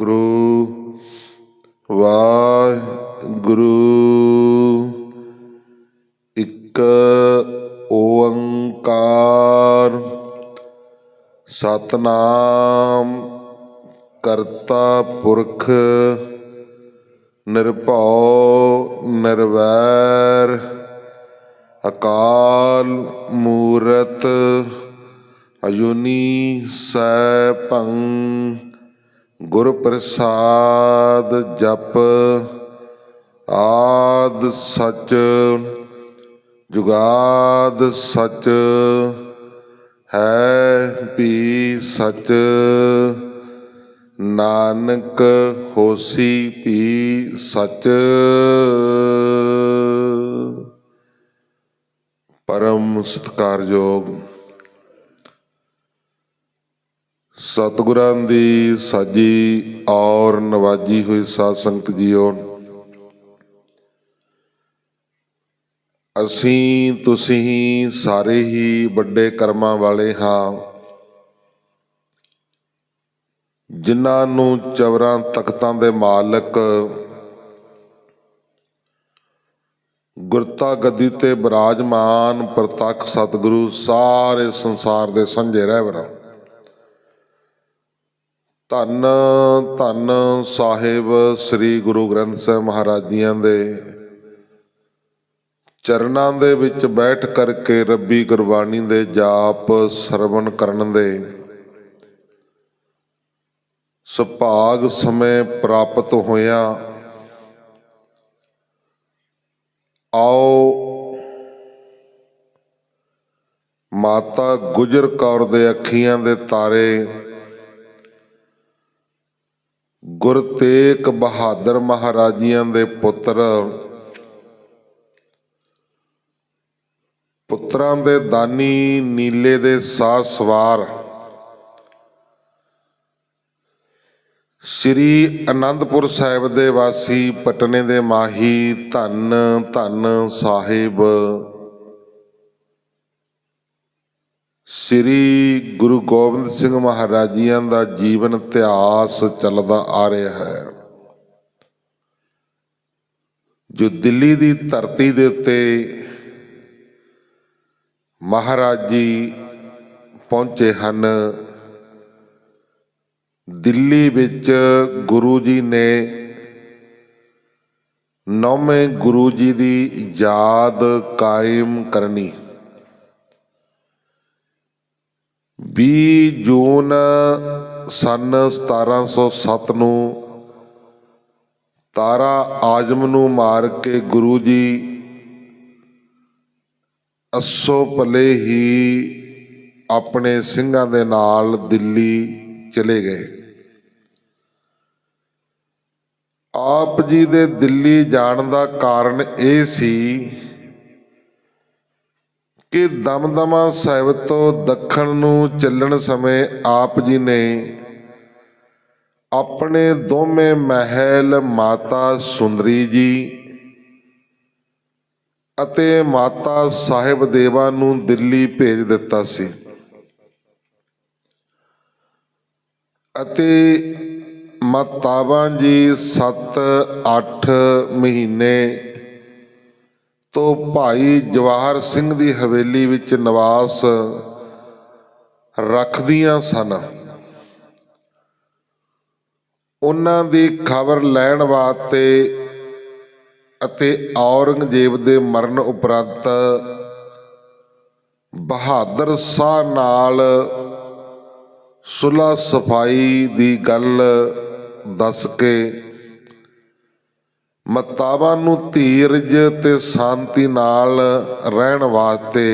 ਗੁਰੂ ਵਾਹਿਗੁਰੂ। ਇੱਕ ਓੰਕਾਰ ਸਤਨਾਮ ਕਰਤਾ ਪੁਰਖ ਨਿਰਭਉ ਨਿਰਵੈਰ ਅਕਾਲ ਮੂਰਤ ਅਜੂਨੀ ਸੈਭੰ ਗੁਰ ਪ੍ਰਸਾਦ ਜਪ ਆਦ ਸਚ, ਜੁਗਾਦ ਸਚ, ਹੈ ਵੀ ਸਚ। ਨਾਨਕ ਹੋਸੀ ਪੀ ਸਚ। ਪਰਮ ਸਤਕਾਰਯੋਗ ਸਤਿਗੁਰਾਂ ਦੀ ਸਾਜੀ ਔਰ ਨਵਾਜੀ ਹੋਈ ਸਾਧ ਸੰਗਤ ਜੀਓ। ਅਸੀਂ, ਤੁਸੀਂ ਸਾਰੇ ਹੀ ਵੱਡੇ ਕਰਮਾਂ ਵਾਲੇ ਹਾਂ। ਜਿਨ੍ਹਾਂ ਨੂੰ ਚਵਰਾਂ ਤਖਤਾਂ ਦੇ ਮਾਲਕ ਗੁਰਤਾ ਗੱਦੀ ਤੇ ਬਿਰਾਜਮਾਨ ਪ੍ਰਤੱਖ ਸਤਿਗੁਰੂ ਸਾਰੇ ਸੰਸਾਰ ਦੇ ਸੰਜੇ ਰਹਿਬਰਾਂ ਧੰਨ ਧੰਨ ਸਾਹਿਬ ਸ੍ਰੀ ਗੁਰੂ ਗ੍ਰੰਥ ਸਾਹਿਬ ਮਹਾਰਾਜ ਜੀਆਂ ਦੇ ਚਰਨਾਂ ਦੇ ਵਿੱਚ ਬੈਠ ਕਰਕੇ ਰੱਬੀ ਗੁਰਬਾਣੀ ਦੇ ਜਾਪ ਸਰਵਣ ਕਰਨ ਦੇ ਸੁਭਾਗ ਸਮੇਂ ਪ੍ਰਾਪਤ ਹੋਇਆ। ਆਓ ਮਾਤਾ ਗੁਜਰ ਕੌਰ ਦੇ ਅੱਖੀਆਂ ਦੇ ਤਾਰੇ ਗੁਰ ਤੇਗ ਬਹਾਦਰ ਮਹਾਰਾਜੀਆਂ ਦੇ ਪੁੱਤਰ। ਪੁੱਤਰਾਂ ਦੇ ਦਾਨੀ ਨੀਲੇ ਦੇ ਸਾਹ ਸਵਾਰ। ਸ੍ਰੀ ਅਨੰਦਪੁਰ ਸਾਹਿਬ ਦੇ ਵਾਸੀ ਪਟਨੇ ਦੇ ਮਾਹੀ ਧੰਨ ਧੰਨ ਸਾਹਿਬ। ਸ੍ਰੀ ਗੁਰੂ ਗੋਬਿੰਦ ਸਿੰਘ ਮਹਾਰਾਜੀਆਂ ਦਾ ਜੀਵਨ ਇਤਿਹਾਸ ਚੱਲਦਾ ਆ ਰਿਹਾ ਹੈ। ਜੋ ਦਿੱਲੀ ਦੀ ਧਰਤੀ ਦੇ ਉੱਤੇ ਮਹਾਰਾਜ ਜੀ ਪਹੁੰਚੇ ਹਨ, ਦਿੱਲੀ ਵਿੱਚ ਗੁਰੂ ਜੀ ਨੇ ਨੌਵੇਂ ਗੁਰੂ ਜੀ ਦੀ ਯਾਦ ਕਾਇਮ ਕਰਨੀ। 20 ਜੂਨ ਸਨ 1707 ਨੂੰ ਤਾਰਾ ਆਜਮ ਨੂੰ ਮਾਰ ਕੇ ਗੁਰੂ ਜੀ ਅਸੋ ਪਲੇ ਹੀ ਆਪਣੇ ਸਿੰਘਾਂ ਦੇ ਨਾਲ ਦਿੱਲੀ ਚਲੇ ਗਏ। ਆਪ ਜੀ ਦੇ ਦਿੱਲੀ ਜਾਣ ਦਾ ਕਾਰਨ ਇਹ ਸੀ ਕਿ ਦਮਦਮਾ ਸਾਹਿਬ ਤੋਂ ਦੱਖਣ ਨੂੰ ਚੱਲਣ ਸਮੇਂ ਆਪ ਜੀ ਨੇ ਆਪਣੇ ਦੋਵੇਂ ਮਹਿਲ ਮਾਤਾ ਸੁੰਦਰੀ ਜੀ ਅਤੇ ਮਾਤਾ ਸਾਹਿਬ ਦੇਵਾ ਨੂੰ ਦਿੱਲੀ ਭੇਜ ਦਿੱਤਾ ਸੀ। ਅਤੇ ਮਾਤਾਵਾਂ ਜੀ 7-8 ਮਹੀਨੇ ਤੋਂ ਭਾਈ ਜਵਾਹਰ ਸਿੰਘ ਦੀ ਹਵੇਲੀ ਵਿੱਚ ਨਿਵਾਸ ਰੱਖਦੀਆਂ ਸਨ। ਉਹਨਾਂ ਦੀ ਖਬਰ ਲੈਣ ਵਾਸਤੇ ਅਤੇ ਔਰੰਗਜ਼ੇਬ ਦੇ ਮਰਨ ਉਪਰੰਤ ਬਹਾਦਰ ਸ਼ਾਹ ਨਾਲ ਸੁਲਾ ਸਫ਼ਾਈ ਦੀ ਗੱਲ ਦੱਸ ਕੇ ਮਤਾਬਾਂ ਨੂੰ ਧੀਰਜ ਤੇ ਸ਼ਾਂਤੀ ਨਾਲ ਰਹਿਣ ਵਾਸਤੇ